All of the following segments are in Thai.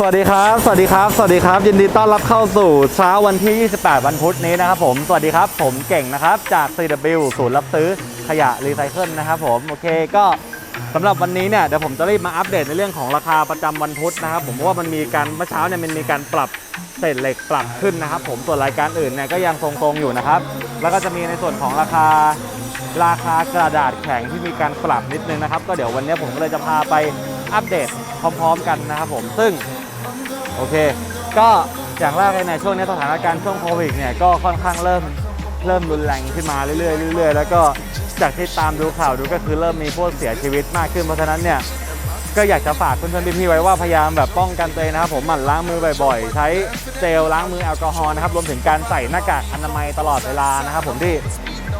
สวัสดีครับ สวัสดีครับ สวัสดีครับ ยินดีต้อนรับเข้าสู่เช้าวันที่ 28 วันพุธนี้นะครับผม สวัสดีครับ ผมเก่งนะครับ จาก CW ศูนย์รับซื้อขยะรีไซเคิลนะครับผม โอเค ก็สำหรับวันนี้เนี่ย เดี๋ยวผมจะรีบมาอัปเดตในเรื่องของราคาประจำวันพุธนะครับผม เพราะว่ามันมีการเมื่อเช้าเนี่ยมันมีการปรับเศษเหล็กปรับขึ้นนะครับผม ส่วนรายการอื่นเนี่ยก็ยังทรงๆอยู่นะครับ แล้วก็จะมีในส่วนของราคาราคากระดาษแข็งที่มีการปรับนิดนึงนะครับ ก็เดี๋ยววันนี้ผมก็เลยจะพาไปอัปเดตพร้อม ๆ กันนะครับผม ซึ่ง โอเค ก็อย่างแรกเลยในช่วงนี้สถานการณ์ช่วงโควิดเนี่ยก็ค่อนข้างเริ่มเริ่มรุนแรงขึ้นมาเรื่อยๆเรื่อยๆแล้วก็จากที่ตามดูข่าวดูก็คือเริ่มมีผู้เสียชีวิตมากขึ้นเพราะฉะนั้นเนี่ยก็อยากจะฝากเพื่อนๆพี่ๆไว้ว่าพยายามแบบป้องกันตัวเองนะครับผมหมั่นล้างมือบ่อยๆ ใช้เจลล้างมือแอลกอฮอล์นะครับรวมถึงการใส่หน้ากากอนามัยตลอดเวลานะครับผมที่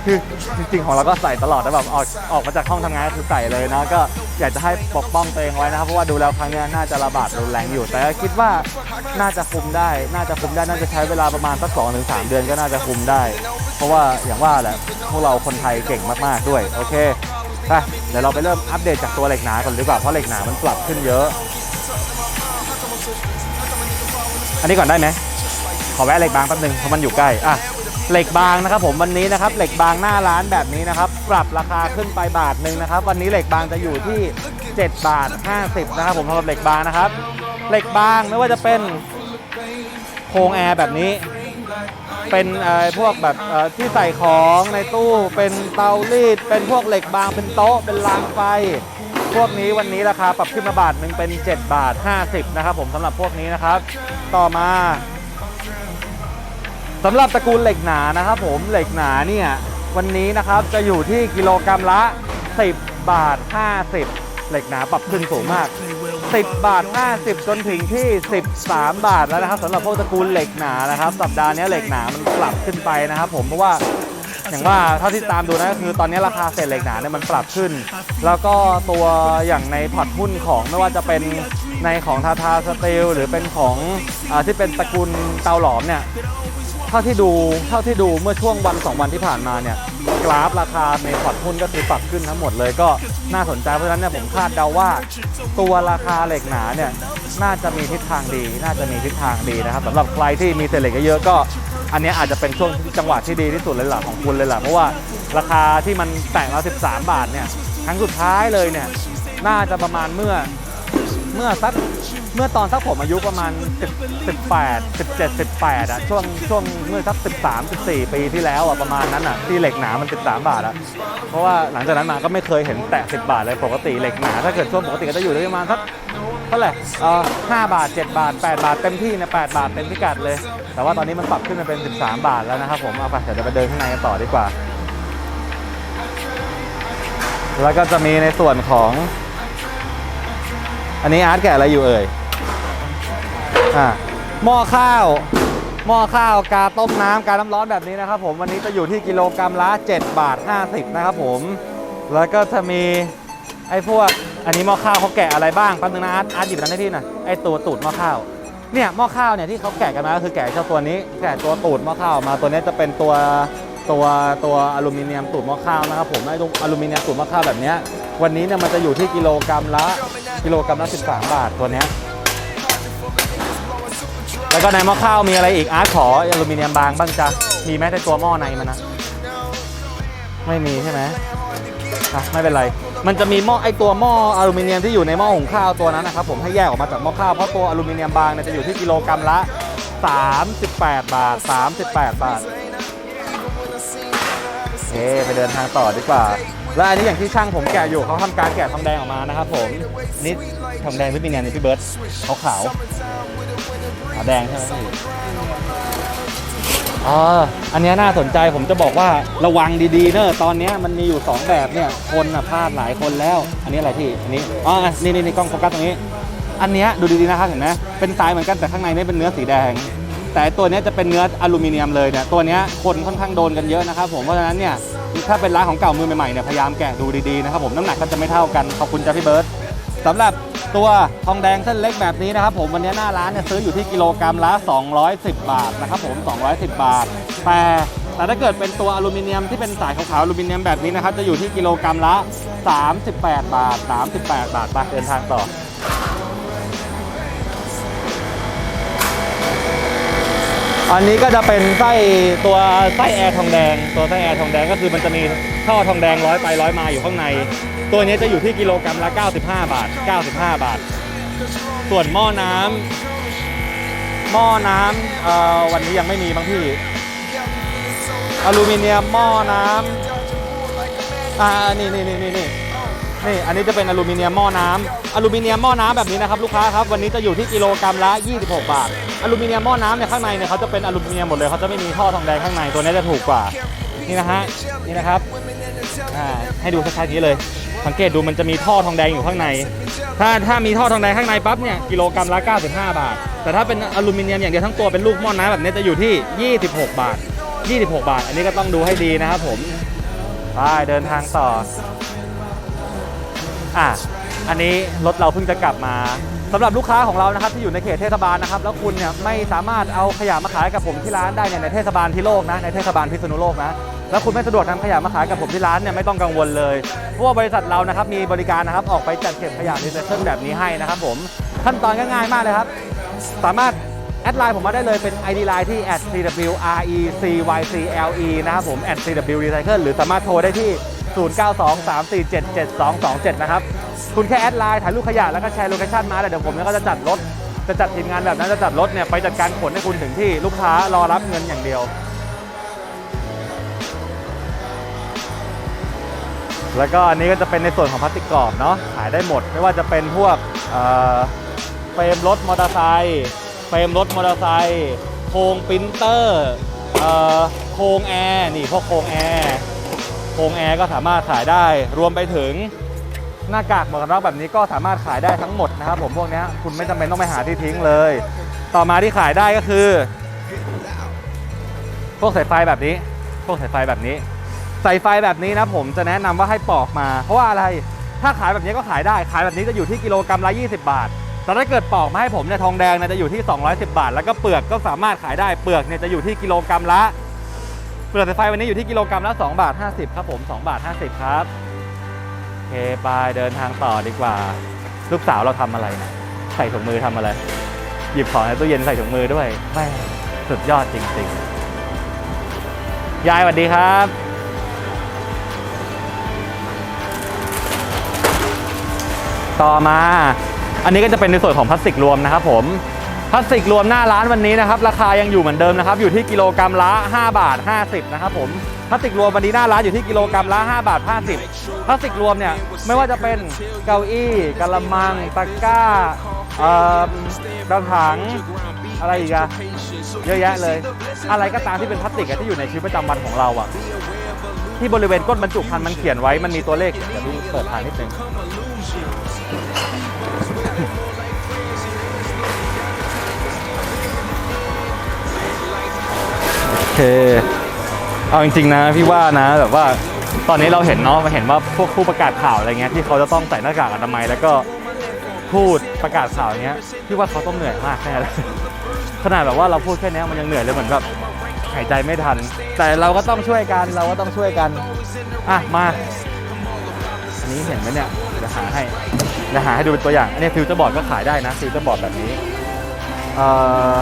คือจริงๆของเราก็ใส่ตลอดนะแบบออกออกมาจากห้องทำงานก็คือใส่เลยนะก็อยากจะให้ปกป้องตัวเองไว้นะครับเพราะว่าดูแล้วครั้งเนี้ยน่าจะระบาดรุนแรงอยู่ แต่ก็คิดว่าน่าจะคุมได้ น่าจะคุมได้น่าจะใช้เวลาประมาณสักสองถึงสามเดือนก็น่าจะคุมได้ เพราะว่าอย่างว่าแหละพวกเราคนไทยเก่งมากๆด้วยโอเคไปเดี๋ยวเราไปเริ่มอัปเดตจากตัวเหล็กหนาก่อนดีกว่าเพราะเหล็กหนามันปรับขึ้นเยอะ อันนี้ก่อนได้ไหมขอแวะเหล็กบางแป๊บนึงเพราะมันอยู่ใกล้อะ เหล็กบางนะครับผมวันนี้นะครับเหล็กบางหน้าร้านแบบนี้นะครับ ปรับราคาขึ้นไปบาทหนึ่งนะครับ วันนี้เหล็กบางจะอยู่ที่ 7 บาท 50 นะครับผมสำหรับเหล็กบางนะครับ เหล็กบางไม่ว่าจะเป็นโครงแอร์แบบนี้ เป็นเอ่อพวกแบบที่ใส่ของในตู้เป็นเตารีด เป็นพวกเหล็กบางเป็นโต๊ะเป็นรางไฟ พวกนี้วันนี้ราคาปรับขึ้นมาบาทหนึ่งเป็น 7 บาท 50 นะครับผมสำหรับพวกนี้นะครับ ต่อมา สำหรับตระกูลเหล็กหนานะครับผมเหล็กหนาเนี่ยวันนี้นะครับจะอยู่ที่กิโลกรรัมละ 10 บาท 50 เหล็กหนาปรับขึ้นสูงมาก 10 บาท 50 จนถึงที่ 13 บาทแล้วนะครับสำหรับพวกตระกูลเหล็กหนานะครับ สัปดาห์นี้เหล็กหนามันปรับขึ้นไปนะครับผมเพราะว่าอย่างว่าเท่าที่ตามดูนะก็คือตอนนี้ราคาเศษเหล็กหนาเนี่ยมันปรับขึ้น แล้วก็ตัวอย่างในพอร์ตหุ้นของไม่ว่าจะเป็นในของทาทาสตีลหรือเป็นของอที่เป็นตระกูลเตาหลอมเนี่ย เท่าที่ดูเท่าที่ดูเมื่อช่วงวันสองวันที่ผ่านมาเนี่ยกราฟราคาในพอร์ตหุ้นก็คือปรับขึ้นทั้งหมดเลยก็น่าสนใจเพราะฉะนั้นเนี่ยผมคาดเดาว่า ตัวราคาเหล็กหนาเนี่ยน่าจะมีทิศทางดี น่าจะมีทิศทางดีนะครับสำหรับใครที่มีเศษเหล็กเยอะๆก็ อันนี้อาจจะเป็นช่วงจังหวะที่ดีที่สุดเลยล่ะของคุณเลยล่ะเพราะว่าราคาที่มันแตะมา13 บาทเนี่ยครั้งสุดท้ายเลยเนี่ยน่าจะประมาณเมื่อเมื่อสัก เมื่อตอนสักผมอายุประมาณ10 18 17 18อะช่วงช่วงเมื่อสัก13 14 ปีที่แล้วอะประมาณนั้นอะที่เหล็กหนามัน 13 บาทอะเพราะว่าหลังจากนั้นมาก็ไม่เคยเห็นแตะ 10 บาทเลยปกติเหล็กหนาถ้าเกิดช่วงปกติก็จะอยู่ที่ประมาณสักเท่าไหร่เออ5บาท 7 บาท 8 บาทเต็มที่เนี่ย8บาทเต็มพิกัดเลย แต่ว่าตอนนี้มันปรับขึ้นมาเป็น 13 บาทแล้วนะครับผมเอาไปเดี๋ยวจะไปเดินข้างในกันต่อดีกว่า แล้วก็จะมีในส่วนของ อันนี้อาร์ตแกะอะไรอยู่เอ่ยอ่าหม้อข้าวหม้อข้าวกาต้มน้ำกาน้ำร้อนแบบนี้นะครับผมวันนี้จะอยู่ที่กิโลกรรัมละ7บาท50นะครับผมแล้วก็จะมีไอ้พวกอันนี้หม้อข้าวเขาแกะอะไรบ้างแป๊บนึงนะอาร์ตอาร์ตหยิบนั้นให้พี่หน่อยไอ้ตัวตูดหม้อข้าวเนี่ยหม้อข้าวเนี่ยที่เขาแกะกันมาก็คือแกะเจ้าตัวนี้ แกะตัวตูดหม้อข้าวมาตัวนี้จะเป็นตัวตัวตัวอลูมิเนียมตูดหม้อข้าวนะครับผมไอ้ตรงอลูมิเนียมตูดหม้อข้าวแบบนี้วันนี้เนี่ยมันจะอยู่ที่กิโลกรรัมละ กิโลกรัมละ 13 บาทตัวเนี้ยแล้วก็ในหม้อข้าวมีอะไรอีกอาร์ตขออลูมิเนียมบางบ้างจ้ะมีไหมในตัวหม้อในมันนะไม่มีใช่ไหมอะไม่เป็นไร มันจะมีหม้อไอตัวหม้ออลูมิเนียมที่อยู่ในหม้อหุงข้าวตัวนั้นนะครับผมให้แยกออกมาจากหม้อข้าวเพราะตัวอลูมิเนียมบางเนี่ยจะอยู่ที่กิโลกรัมละ 38 บาท 38 บาทโอเคไปเดินทางต่อดีกว่า และอันนี้อย่างที่ช่างผมแกะอยู่เขาทำการแกะทองแดงออกมานะครับผมนี่ทองแดงพี่ปีเนียนี่พี่เบิร์ตขาวขาวขาวแดงใช่ไหมพี่อ๋ออันนี้น่าสนใจผมจะบอกว่าระวังดีๆเนอะตอนนี้มันมีอยู่ 2 แบบเนี่ยคนอะพลาดหลายคนแล้ว อันนี้อะไรพี่อันนี้อ๋อนี่นี่นี่กล้องโฟกัสตรงนี้ อันเนี้ยดูดีๆนะครับเห็นไหมเป็นทรายเหมือนกันแต่ข้างในเนี่ยเป็นเนื้อสีแดงแต่ตัวเนี้ยจะเป็นเนื้ออลูมิเนียมเลยเนี่ยตัวเนี้ยคนค่อนข้างโดนกันเยอะนะครับผมเพราะฉะนั้นเนี่ย ถ้าเป็นร้านของเก่ามือใหม่ๆเนี่ยพยายามแกะดูดีๆนะครับผมน้ำหนักก็จะไม่เท่ากันขอบคุณจ้าพี่เบิร์ตสำหรับตัวทองแดงเส้นเล็กแบบนี้นะครับผมวันนี้หน้าร้านเนี่ยซื้ออยู่ที่กิโลกรรัมละ 210 บาทนะครับผม 210 บาท แต่แต่ถ้าเกิดเป็นตัวอลูมิเนียมที่เป็นสายขาวๆอลูมิเนียมแบบนี้นะครับจะอยู่ที่กิโลกรรัมละ 38 บาท 38 บาทไปเดินทางต่อ อันนี้ก็จะเป็นไส้ตัวไส้แอร์ทองแดง ตัวไส้แอร์ทองแดงก็คือมันจะมีท่อทองแดงร้อยไปร้อยมาอยู่ข้างใน ตัวนี้จะอยู่ที่กิโลกรัมละ 95 บาท 95 บาท ส่วนหม้อน้ำหม้อน้ำวันนี้ยังไม่มีบางพี่อลูมิเนียมหม้อน้ำอ่านี่นี่นี่นี่ นี่อันนี้จะเป็นอลูมิเนียมหม้อน้ำอลูมิเนียมหม้อน้ำแบบนี้นะครับลูกค้าครับวันนี้จะอยู่ที่กิโลกรัมละ 26 บาท อลูมิเนียมหม้อน้ำเนี่ยข้างในเนี่ยเขาจะเป็นอลูมิเนียมหมดเลยเขาจะไม่มีท่อทองแดงข้างในตัวนี้จะถูกกว่า นี่นะฮะนี่นะครับอ่าให้ดูชัดๆอย่างนี้เลย สังเกตดูมันจะมีท่อทองแดงอยู่ข้างใน ถ้าถ้ามีท่อทองแดงข้างในปั๊บเนี่ยกิโลกรัมละ 95 บาท แต่ถ้าเป็นอลูมิเนียมอย่างเดียวทั้งตัวเป็นลูกหม้อน้ำแบบนี้จะอยู่ที่ 26 บาท 26 บาท อันนี้ก็ต้องดูให้ดีนะครับผมไปเดินทางต่อ อะอันนี้รถเราเพิ่งจะกลับมาสำหรับลูกค้าของเรานะครับที่อยู่ในเขตเทศบาลนะครับแล้วคุณเนี่ยไม่สามารถเอาขยะมาขายกับผมที่ร้านได้เนี่ยในเทศบาลที่โลกนะในเทศบาลพิษณุโลกนะแล้วคุณไม่สะดวกนำขยะมาขายกับผมที่ร้านเนี่ยไม่ต้องกังวลเลยเพราะว่าบริษัทเรานะครับมีบริการนะครับออกไปจัดเก็บขยะรีไซเคิลแบบนี้ให้นะครับผมขั้นตอนก็ง่ายมากเลยครับ สามารถแอดไลน์ผมมาได้เลยเป็น ID ไลน์ที่ @cwrecycle นะครับผม @cwrecycle หรือสามารถโทรได้ที่ 0923477227 นะครับ คุณแค่แอดไลน์ถ่ายรูปขยะแล้วก็แชร์โลเคชั่นมาแล้วเดี๋ยวผมเนี่ยก็จะจัดรถ จะจัดทีมงานแบบนั้นจะจัดรถเนี่ยไปจัดการขนให้คุณถึงที่ลูกค้ารอรับเงินอย่างเดียว แล้วก็อันนี้ก็จะเป็นในส่วนของพลาสติกกรอบเนาะขายได้หมด ไม่ว่าจะเป็นพวกเอ่อเฟรมรถมอเตอร์ไซค์เฟรมรถมอเตอร์ไซค์โครงปรินเตอร์เอ่อโครงแอร์นี่พวกโครงแอร์ โครงแอร์ก็สามารถขายได้ รวมไปถึงหน้ากากหมวกกันน็อกแบบนี้ก็สามารถขายได้ทั้งหมดนะครับผมพวกนี้คุณไม่จำเป็นต้องไปหาที่ทิ้งเลย ต่อมาที่ขายได้ก็คือ พวกสายไฟแบบนี้ พวกสายไฟแบบนี้สายไฟแบบนี้นะผมจะแนะนำว่าให้ปอกมา เพราะว่าอะไรถ้าขายแบบนี้ก็ขายได้ ขายแบบนี้จะอยู่ที่กิโลกรัมละ 20 บาท แต่ถ้าเกิดปอกมาให้ผมเนี่ยทองแดงเนี่ยจะอยู่ที่ 210 บาท แล้วก็เปลือกก็สามารถขายได้เปลือกเนี่ยจะอยู่ที่กิโลกรัมละ เปลือกสายไฟวันนี้อยู่ที่กิโลกรัมละ2บาท50ครับผม2บาท50ครับโอเคไปเดินทางต่อดีกว่า ลูกสาวเราทำอะไรนะใส่ถุงมือทำอะไร หยิบของในตู้เย็นใส่ถุงมือด้วยแม่สุดยอดจริง ๆ ยายสวัสดีครับต่อมา อันนี้ก็จะเป็นในส่วนของพลาสติกรวมนะครับผม พลาสติกรวมหน้าร้านวันนี้นะครับราคายังอยู่เหมือนเดิมนะครับอยู่ที่กิโลกรัมละ 5 บาท 50นะครับผมพลาสติกรวมวันนี้หน้าร้านอยู่ที่กิโลกรัมละ 5 บาท 50พลาสติกรวมเนี่ยไม่ว่าจะเป็นเก้าอี้กระมังตะกร้าเอ่อกระถางอะไรอีกอะเยอะแยะเลย อะไรก็ตามที่เป็นพลาสติกที่อยู่ในชีวิตประจำวันของเราอะที่บริเวณก้นบรรจุภัณฑ์มันเขียนไว้มันมีตัวเลขเดี๋ยวดูเปิดทางนิดนึง เคเอาจริงๆนะพี่ว่านะแบบว่าตอนนี้เราเห็นเนาะมาเห็นว่าพวกผู้ประกาศข่าวอะไรเงี้ยที่เขาจะต้องใส่หน้ากากอนามัยแล้วก็พูดประกาศข่าวอย่างเงี้ยพี่ว่าเขาต้องเหนื่อยมากแน่เลยขนาดแบบว่าเราพูดแค่นี้มันยังเหนื่อยเลยเหมือนแบบหายใจไม่ทัน แต่เราก็ต้องช่วยกันเราก็ต้องช่วยกันอะมาอันนี้เห็นไหมเนี่ยเดี๋ยวหาให้เดี๋ยวหาให้ดูเป็นตัวอย่างอันนี้ฟิวเจอร์บอร์ดก็ขายได้นะฟิวเจอร์บอร์ดแบบนี้เอ่อ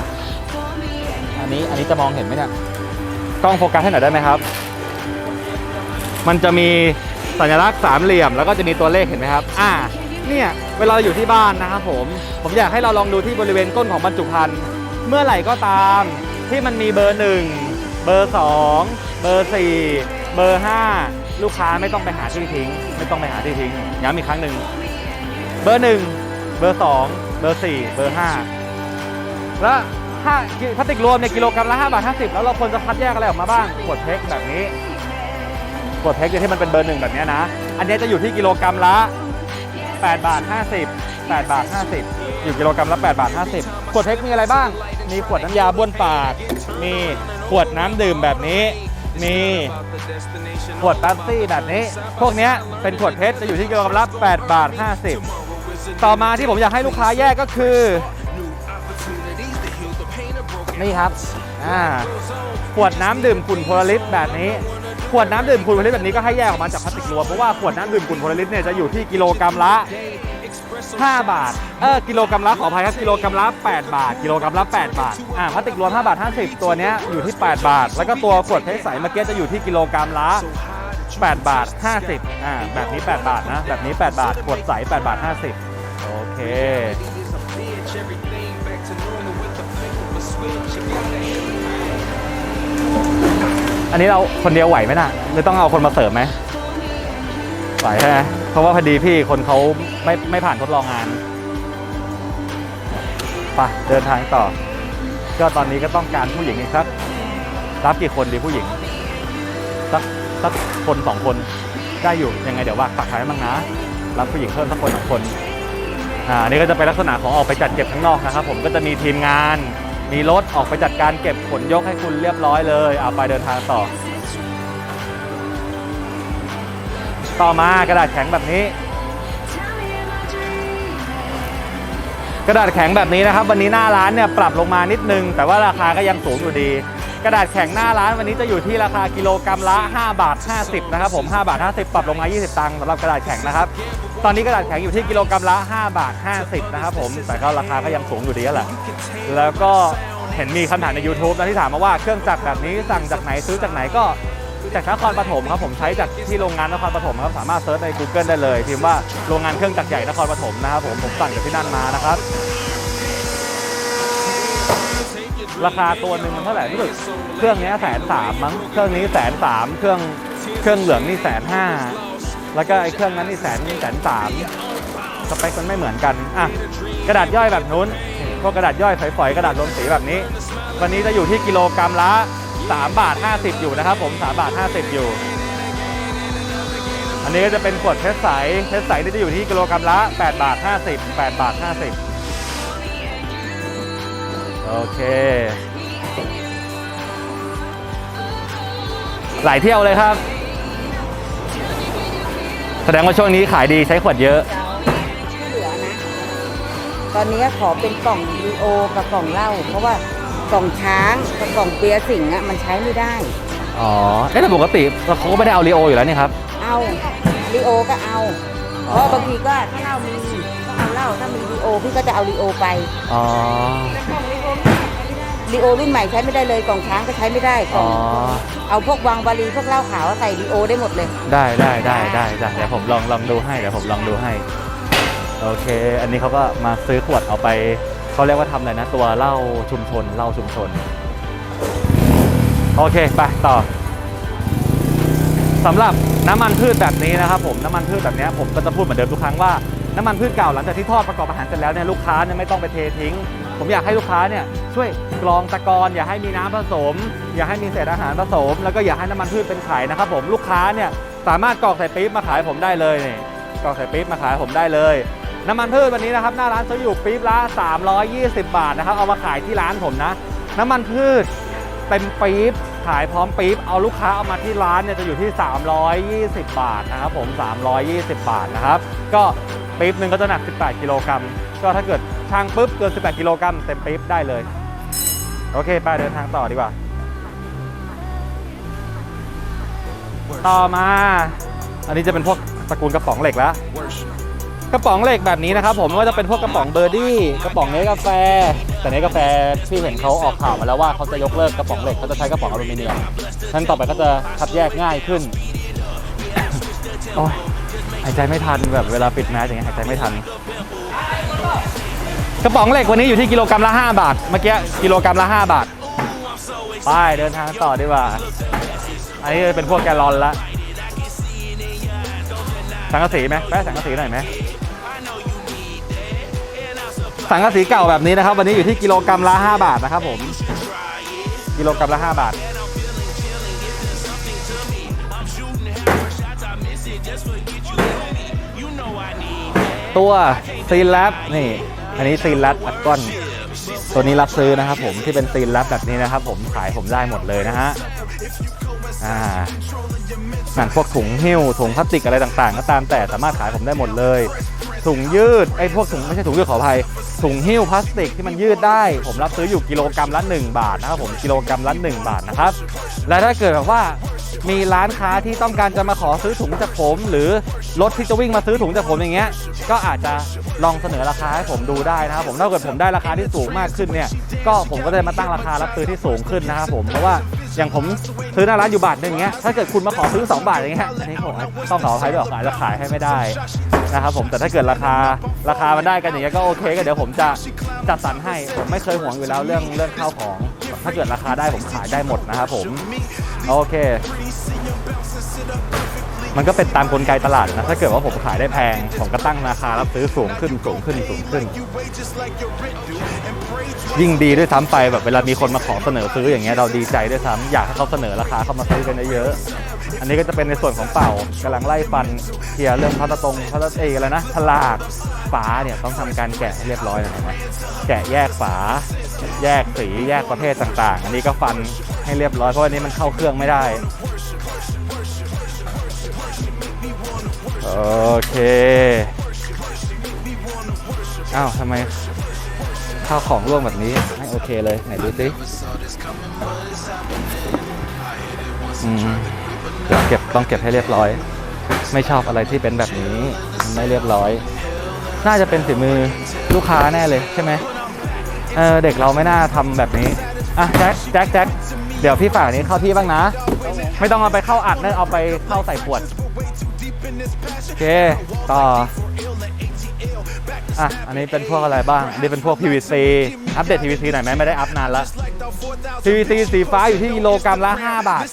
อันนี้อันนี้จะมองเห็นไหมเนี่ย กล้องโฟกัสให้หน่อยได้ไหมครับ มันจะมีสัญลักษณ์สามเหลี่ยม แล้วก็จะมีตัวเลขเห็นไหมครับ อ่า เนี่ยเวลาอยู่ที่บ้านนะครับผม ผมอยากให้เราลองดูที่บริเวณก้นของบรรจุภัณฑ์เมื่อไหร่ก็ตามที่มันมีเบอร์1เบอร์2เบอร์4เบอร์5ลูกค้าไม่ต้องไปหาที่ทิ้ง ไม่ต้องไปหาที่ทิ้งย้ำอีกครั้งหนึ่งเบอร์1เบอร์2เบอร์4เบอร์5แล้ว ถ้าพลาสติกรวมเนี่ยกิโลกรัมละ5บาท50 แล้วเราควรจะคัดแยกอะไรออกมาบ้างขวดเพ็กแบบนี้ขวดเพ็กที่มันเป็นเบอร์หนึ่งแบบนี้นะ อันนี้จะอยู่ที่กิโลกรัมละ8บาท50 8บาท50 อยู่กิโลกรัมละ8บาท50 ขวดเพ็กมีอะไรบ้าง มีขวดน้ำยาบ้วนปาก มีขวดน้ำดื่มแบบนี้ มีขวดแป๊บซี่แบบนี้ พวกนี้เป็นขวดเพชรจะอยู่ที่กิโลกรัมละ8บาท50 ต่อมาที่ผมอยากให้ลูกค้าแยกก็คือ นี่ครับอ่าขวดน้ำดื่มขุ่นโพลาริสแบบนี้ ขวดน้ำดื่มขุ่นโพลาริสแบบนี้ก็ให้แยกออกมาจากพลาสติกรวมเพราะว่าขวดน้ำดื่มขุ่นโพลาริสเนี่ยจะอยู่ที่กิโลกรัมละ 5 บาทเออกิโลกรัมละขออภัยครับกิโลกรัมละ8 บาท กิโลกรัมละ 8 บาทอ่าพลาสติกรวม 5 บาท 50 ตัวเนี้ยอยู่ที่ 8 บาท แล้วก็ตัวขวดเพชรใสเมื่อกี้จะอยู่ที่กิโลกรัมละ8 บาท 50อ่าแบบนี้ 8 บาทนะแบบนี้ 8 บาทขวดใส 8 บาท 50 โอเค อันนี้เราคนเดียวไหวไหมน่ะหรือต้องเอาคนมาเสริมไหมไหวใช่ไหมเพราะว่าพอดีพี่คนเขาไม่ไม่ผ่านทดลองงานไปเดินทางต่อ ก็ตอนนี้ก็ต้องการผู้หญิงอีกสักรับกี่คนดีผู้หญิงสักสักคนสองคนได้อยู่ยังไงเดี๋ยวว่าฝากขายบ้างนะรับผู้หญิงเพิ่มสักคนสองคนอ่านี่ก็จะเป็นลักษณะของออกไปจัดเก็บข้างนอกนะครับ ผมก็จะมีทีมงาน มีรถออกไปจัดการเก็บขนยกให้คุณเรียบร้อยเลยเอาไปเดินทางต่อ ต่อมากระดาษแข็งแบบนี้ กระดาษแข็งแบบนี้นะครับ วันนี้หน้าร้านเนี่ยปรับลงมานิดนึง แต่ว่าราคาก็ยังสูงอยู่ดี กระดาษแข็งหน้าร้านวันนี้จะอยู่ที่ราคากิโลกรัมละ 5 บาท 50 นะครับผม 5 บาท 50 ปรับลงมา 20 ตังค์สำหรับกระดาษแข็งนะครับ ตอนนี้กระดาษแข็งอยู่ที่กิโลกรัมละ 5 บาท 50 นะครับผม แต่ก็ราคาก็ยังสูงอยู่ดีแหละ แล้วก็เห็นมีคำถามใน YouTube นะที่ถามมาว่าเครื่องจักรแบบนี้สั่งจากไหนซื้อจากไหนก็จากนครปฐมครับผมใช้จากที่โรงงานนครปฐมครับสามารถเซิร์ชใน Google ได้เลยพิมพ์ว่าโรงงานเครื่องจักรใหญ่นครปฐมนะครับผมผมสั่งจากที่นั่นมานะครับ ราคาตัวหนึ่งมันเท่าไหร่รู้สึกเครื่องนี้แสนสามมั้งเครื่องนี้แสนสามเครื่องเครื่องเหลืองนี่แสนห้าแล้วก็ไอ้เครื่องนั้นนี่แสนแสนสามสเปคมันไม่เหมือนกันอะกระดาษย่อยแบบนู้นพวกกระดาษย่อยฝอยๆกระดาษรมสีแบบนี้ วันนี้จะอยู่ที่กิโลกรัมละ3บาท50 อยู่นะครับ ผม3บาท50 อยู่ อันนี้ก็จะเป็นขวดเพชรใสเพชรใสนี่จะอยู่ที่กิโลกรัมละ8บาท50 8บาท50 โอเค หลายเที่ยวเลยครับ แสดงว่าช่วงนี้ขายดีใช้ขวดเยอะที่เหลือนะ ตอนนี้ขอเป็นกล่องลีโอกับกล่องเหล้าเพราะว่ากล่องช้างกับกล่องเปียสิงห์อะมันใช้ไม่ได้ อ๋อเอ๊ะแต่ปกติเขาก็ไม่ได้เอาลีโออยู่แล้วนี่ครับ เอาลีโอก็เอา เพราะบางทีก็ถ้าเหล้ามีก็เอาเหล้าถ้ามีลีโอพี่ก็จะเอาลีโอไปอ๋อลีโอรุ่นใหม่ใช้ไม่ได้เลยกล่องช้างก็ใช้ไม่ได้กล่อ๋อ องเอาพวกวางบาลีพวกเหล้าขาวใส่ลีโอได้หมดเลย ได้ได้ได้ได้ได้เดี๋ยวผมลองลองดูให้เดี๋ยวผมลองดูให้ โอเค อันนี้เขาก็มาซื้อขวดเอาไปเขาเรียกว่าทำอะไรนะ ตัวเหล้าชุมชนเหล้าชุมชน โอเคไปต่อสำหรับน้ำมันพืชแบบนี้นะครับผมน้ำมันพืชแบบเนี้ยผมก็จะพูดเหมือนเดิมทุกครั้งว่า น้ำมันพืชเก่าหลังจากที่ทอดประกอบอาหารเสร็จแล้วเนี่ยลูกค้าเนี่ยไม่ต้องไปเททิ้ง ผมอยากให้ลูกค้าเนี่ยช่วยกรองตะกอนอย่าให้มีน้ำผสม อย่าให้มีเศษอาหารผสม แล้วก็อย่าให้น้ำมันพืชเป็นไข่นะครับผมลูกค้าเนี่ยสามารถกรอกใส่ปี๊บมาขายผมได้เลยนี่กรอกใส่ปี๊บมาขายผมได้เลย น้ำมันพืชวันนี้นะครับหน้าร้านซื้ออยู่ปี๊บละ320 บาทนะครับเอามาขายที่ร้านผมนะ น้ำมันพืชเต็มปี๊บขายพร้อมปี๊บเอาลูกค้าเอามาที่ร้านเนี่ยจะอยู่ที่ 320 บาทนะครับผม 320 บาทนะครับ ก็ ปี๊บหนึ่งก็จะหนัก 18 กิโลกรัมก็ถ้าเกิดช่างปุ๊บเกิน 18 กิโลกรัมเต็มปี๊บได้เลย โอเคไปเดินทางต่อดีกว่า ต่อมา อันนี้จะเป็นพวกตระกูลกระป๋องเหล็กแล้ว กระป๋องเหล็กแบบนี้นะครับผมไม่ว่าจะเป็นพวกกระป๋องเบอร์ดี้กระป๋องเนสกาแฟ แต่เนสกาแฟที่เห็นเขาออกข่าวมาแล้วว่าเขาจะยกเลิกกระป๋องเหล็กเขาจะใช้กระป๋องอลูมิเนียมนั้นต่อไปก็จะคัดแยกง่ายขึ้นโอ้ยายใจไม่ทันแบบเวลาปิดแมสอย่างเงี้ยหายใจไม่ทัน กระป๋องเหล็กวันนี้อยู่ที่กิโลกรัมละ 5 บาท เมื่อกี้กิโลกรัมละ 5 บาท ไปเดินทางต่อดีกว่า อันนี้เป็นพวกแกลลอนละ สังกะสีไหมแป๊ะสังกะสีหน่อยไหมสังกะสีเก่าแบบนี้นะครับ วันนี้อยู่ที่กิโลกรัมละ 5 บาทนะครับผม กิโลกรัมละ 5 บาท ตัวซีนแลบนี่อันนี้ซีนแลบอัดก้อนตัวนี้รับซื้อนะครับผมที่เป็นซีนแลบแบบนี้นะครับ ผมขายผมได้หมดเลยนะฮะอ่าหนังพวกถุงหิ้วถุงพลาสติกอะไรต่างๆ ก็ตามแต่สามารถขายผมได้หมดเลย ถุงยืดไอ้พวกถุงไม่ใช่ถุงยืดขออภัยถุงหิ้วพลาสติกที่มันยืดได้ ผมรับซื้ออยู่กิโลกรัมละ 1 บาทนะครับผมกิโลกรัมละ 1 บาทนะครับและถ้าเกิดแบบว่า มีร้านค้าที่ต้องการจะมาขอซื้อถุงจากผม หรือรถที่จะวิ่งมาซื้อถุงจากผมอย่างเงี้ยก็อาจจะลองเสนอราคาให้ผมดูได้นะครับผมถ้าเกิดผมได้ราคาที่สูงมากขึ้นเนี่ยก็ผมก็จะมาตั้งราคารับซื้อที่สูงขึ้นนะครับผมเพราะว่าอย่างผมซื้อหน้าร้านอยู่บาทหนึงอย่างเงี้ยถ้าเกิดคุณมาขอซื้อ 2 บาทอย่างเงี้ยอันนี้ผมต้องขออภัยด้วยอาจจะขายให้ไม่ได้นะครับผมแต่ถ้าเกิดราคาราคามันได้กันอย่างเงี้ยก็โอเคก็เดี๋ยวผมจะจัดสรรให้ผมไม่เคยห่วงอยู่แล้วเรื่องเรื่องข้าวของ ถ้าเกิดราคาได้ผมขายได้หมดนะครับผม โอเค มันก็เป็นตามกลไกตลาดนะ ถ้าเกิดว่าผมขายได้แพง ผมก็ตั้งราคารับซื้อสูงขึ้นสูงขึ้นสูงขึ้น ยิ่งดีด้วยซ้ำไปแบบเวลามีคนมาขอเสนอซื้ออย่างเงี้ยเราดีใจด้วยซ้ำอยากให้เขาเสนอราคาเข้ามาซื้อกันเยอะๆ อันนี้ก็จะเป็นในส่วนของเป่ากำลังไล่ฟันเคลียร์เรื่องพัตตรงพัตเออะไรนะฉลากฝาเนี่ยต้องทำการแกะให้เรียบร้อยนะครับแกะแยกฝา แยกสีแยกประเภทต่างๆ อันนี้ก็ฟันให้เรียบร้อยเพราะอันนี้มันเข้าเครื่องไม่ได้โอเคอ้าวทำไมข้าวของร่วงแบบนี้ไม่โอเคเลย ไหนดูสิอืม เก็บต้องเก็บให้เรียบร้อย ไม่ชอบอะไรที่เป็นแบบนี้ไม่เรียบร้อย น่าจะเป็นฝีมือลูกค้าแน่เลยใช่ไหมเออเด็กเราไม่น่าทำแบบนี้อะแจ็คแจ็คแจ็คเดี๋ยวพี่ฝากนี้เข้าที่บ้างนะ ไม่ต้องเอาไปเข้าอัดนะเอาไปเข้าใส่ขวดโอเคต่ออะ อันนี้เป็นพวกอะไรบ้าง อันนี้เป็นพวก PVC อัปเดต PVC หน่อยไหมไม่ได้อัพนานแล้ว PVC สีฟ้าอยู่ที่กิโลกรัมละ 5 บาท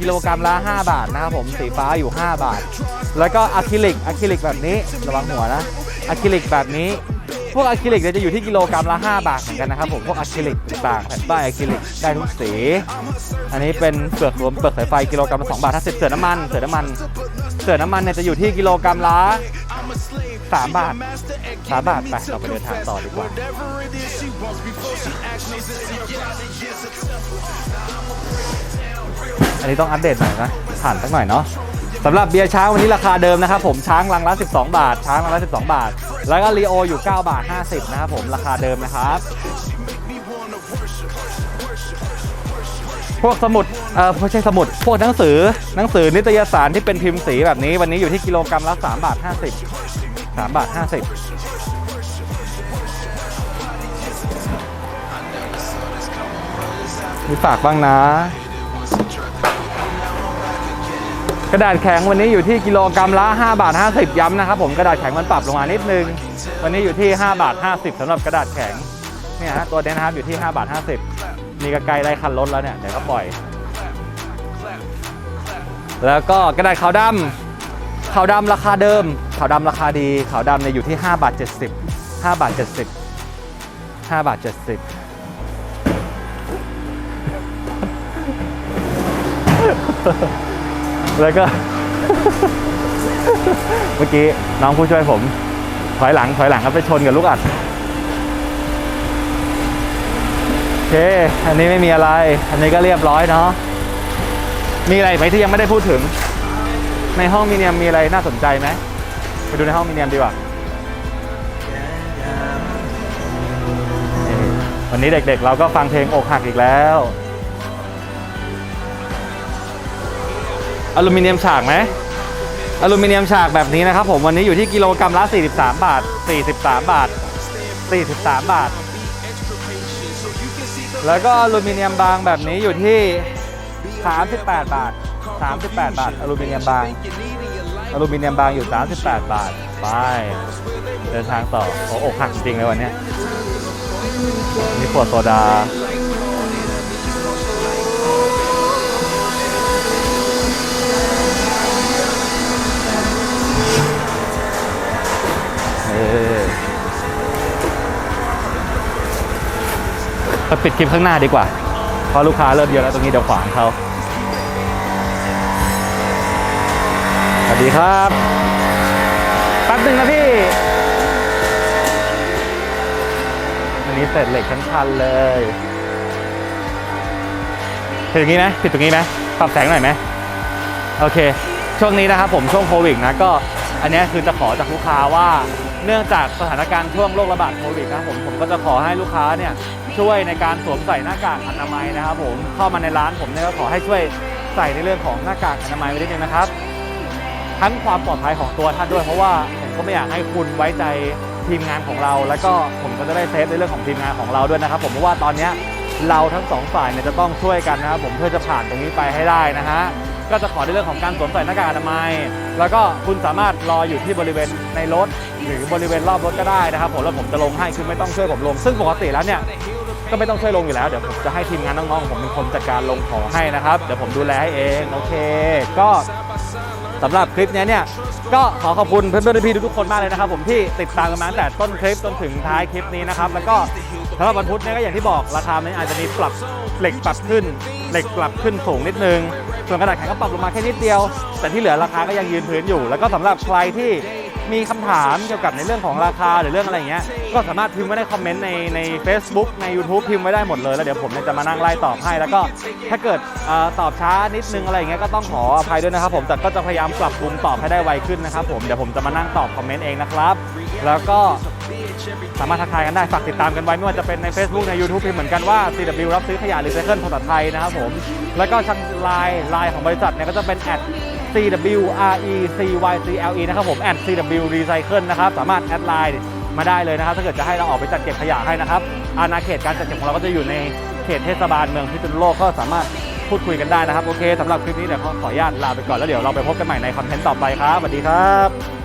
กิโลกรัมละ 5 บาทนะครับผมสีฟ้าอยู่ 5 บาท แล้วก็อะคริลิกอะคริลิกแบบนี้ระวังหัวนะอะคริลิกแบบนี้ พวกอะคริลิกเนี่ยจะอยู่ที่กิโลกรัมละ 5 บาทเหมือนกันนะครับผมพวกอะคริลิกต่างแผ่นป้ายอะคริลิกได้ทุกสี อันนี้เป็นเปลือกรวมเปลือกสายไฟกิโลกรัมละ2บาท50เสือน้ำมันเสือน้ำมันเสือน้ำมันเนี่ยจะอยู่ที่กิโลกรัมละ3บาท3บาทไปเราไปเดินทางต่อดีกว่า อันนี้ต้องอัปเดตหน่อยนะผ่านสักหน่อยเนาะสำหรับเบียร์ช้างวันนี้ราคาเดิมนะครับผมช้างลังละ12 บาท ช้างลังละ12 บาท แล้วก็ลีโออยู่ 9 บาท 50 นะครับผมราคาเดิมนะครับพวกสมุด เอ่อไม่ใช่สมุด พวกหนังสือ หนังสือนิตยสารที่เป็นพิมพ์สีแบบนี้ วันนี้อยู่ที่กิโลกรัมละ3บาท 50 3บาท 50 มีฝากบ้างนะ กระดาษแข็งวันนี้อยู่ที่กิโลกรัมละ 5 บาท 50 ย้ำนะครับผมกระดาษแข็งมันปรับลงมานิดนึง วันนี้อยู่ที่ 5 บาท 50สำหรับกระดาษแข็งเนี่ยฮะตัวเนี้นะครับอยู่ที่ 5 บาท 50 มีกระไกลไล่คันรถแล้วเนี่ยเดี๋ยวก็ปล่อย แล้วก็กระดาษขาวดำขาวดำราคาเดิมขาวดำราคาดีขาวดำเนี่ยอยู่ที่ 5 บาท 70 5 บาท 70 5 บาท 70 แล้วก็ เมื่อกี้น้องผู้ช่วยผม ถอยหลังถอยหลังครับไปชนกับลูกอัดโอเค อันนี้ไม่มีอะไร อันนี้ก็เรียบร้อยเนาะมีอะไรไหมที่ยังไม่ได้พูดถึง ในห้องมีเนียมมีอะไรน่าสนใจไหมไปดูในห้องมีเนียมดีกว่าวันนี้เด็กๆ เราก็ฟังเพลงอกหักอีกแล้ว อลูมิเนียมฉากไหมอลูมิเนียมฉากแบบนี้นะครับผมวันนี้อยู่ที่กิโลกรัมละ 43 บาท 43 บาท 43 บาท แล้วก็อลูมิเนียมบางแบบนี้อยู่ที่ 38 บาท 38 บาท อลูมิเนียมบาง อลูมิเนียมบางอยู่ 38 บาท ไป เดินทางต่อโอ้อกหักจริงเลยวันนี้นี่ขวดโซดา เออไปปิดคลิปข้างหน้าดีกว่า เพราะลูกค้าเริ่มเยอะแล้วตรงนี้เดี๋ยวขวางเขาสวัสดีครับแป๊บหนึ่งนะพี่ อันนี้เสร็จเหล็กทั้งคันเลยปิดตรงนี้ไหมปิดตรงนี้ไหมปรับแสงหน่อยไหมโอเค ช่วงนี้นะครับผมช่วงโควิดนะก็อันนี้คือจะขอจากลูกค้าว่า เนื่องจากสถานการณ์ช่วงโรคระบาดโควิดนะครับผมผมก็จะขอให้ลูกค้าเนี่ยช่วยในการสวมใส่หน้ากากอนามัยนะครับผมเข้ามาในร้านผมเนี่ยก็ขอให้ช่วยใส่ในเรื่องของหน้ากากอนามัยไว้นิดนึงนะครับ ทั้งความปลอดภัยของตัวท่านด้วย เพราะว่าผมก็ไม่อยากให้คุณไว้ใจทีมงานของเรา แล้วก็ผมก็จะได้เซฟในเรื่องของทีมงานของเราด้วยนะครับ ผมเพราะว่าตอนนี้เราทั้งสองฝ่ายเนี่ยจะต้องช่วยกันนะครับผมเพื่อจะผ่านตรงนี้ไปให้ได้นะฮะ ก็จะขอในเรื่องของการสวมใส่หน้ากากอนามัย แล้วก็คุณสามารถรออยู่ที่บริเวณในรถ หรือบริเวณรอบรถก็ได้นะครับผมแล้วผมจะลงให้คือไม่ต้องช่วยผมลง ซึ่งปกติแล้วเนี่ยก็ไม่ต้องช่วยลงอยู่แล้วเดี๋ยวผมจะให้ทีมงานน้องๆผมเป็นคนจัดการลงของให้นะครับเดี๋ยวผมดูแลให้เองโอเค ก็สำหรับคลิปนี้เนี่ยก็ขอขอบคุณเพื่อนๆพี่ๆทุกๆคนมากเลยนะครับ ผมที่ติดตามกันมาตั้งแต่ต้นคลิปจนถึงท้ายคลิปนี้นะครับแล้วก็ สำหรับวันพุธเนี่ยก็อย่างที่บอกราคามันอาจจะมีปรับเหล็กปรับขึ้น เหล็กปรับขึ้นสูงนิดนึง ส่วนกระดาษแข็งก็ปรับลงมาแค่นิดเดียว แต่ที่เหลือราคาก็ยังยืนพื้นอยู่ แล้วก็สำหรับใครที่มีคำถามเกี่ยวกับในเรื่องของราคาหรือเรื่องอะไรอย่างเงี้ย ก็สามารถพิมพ์ไว้ในคอมเมนต์ในใน Facebook ใน YouTube พิมพ์ไว้ได้หมดเลยแล้วเดี๋ยวผมเนี่ยจะมานั่งไล่ตอบให้ แล้วก็ถ้าเกิดอตอบช้านิดนึงอะไรอย่างเงี้ยก็ต้องขออภัยด้วยนะครับผมแต่ก็จะพยายามปรับปรุงตอบให้ได้ไวขึ้นนะครับผมเดี๋ยวผมจะมานั่งตอบคอมเมนต์เองนะครับ แล้วก็ สามารถทักทายกันได้ฝากติดตามกันไว้ ไม่ว่าจะเป็นใน Facebook ใน YouTube พิมพ์เหมือนกันว่า CW รับซื้อขยะรีไซเคิลภาษาไทยนะครับผม แล้วก็ทางไลน์ไลน์ของบริษัทเนี่ยก็จะเป็น CWRECYCLE นะครับผม CW Recycle นะครับ สามารถแอดไลน์มาได้เลยนะครับ ถ้าเกิดจะให้เราออกไปจัดเก็บขยะให้นะครับ อาณาเขตการจัดเก็บของเราก็จะอยู่ในเขตเทศบาลเมืองพิษณุโลกก็สามารถพูดคุยกันได้นะครับ โอเคสำหรับคลิปนี้เดี๋ยวขอขออนุญาตลาไปก่อนแล้วเดี๋ยวเราไปพบกันใหม่ในคอนเทนต์ต่อไปครับสวัสดีครับ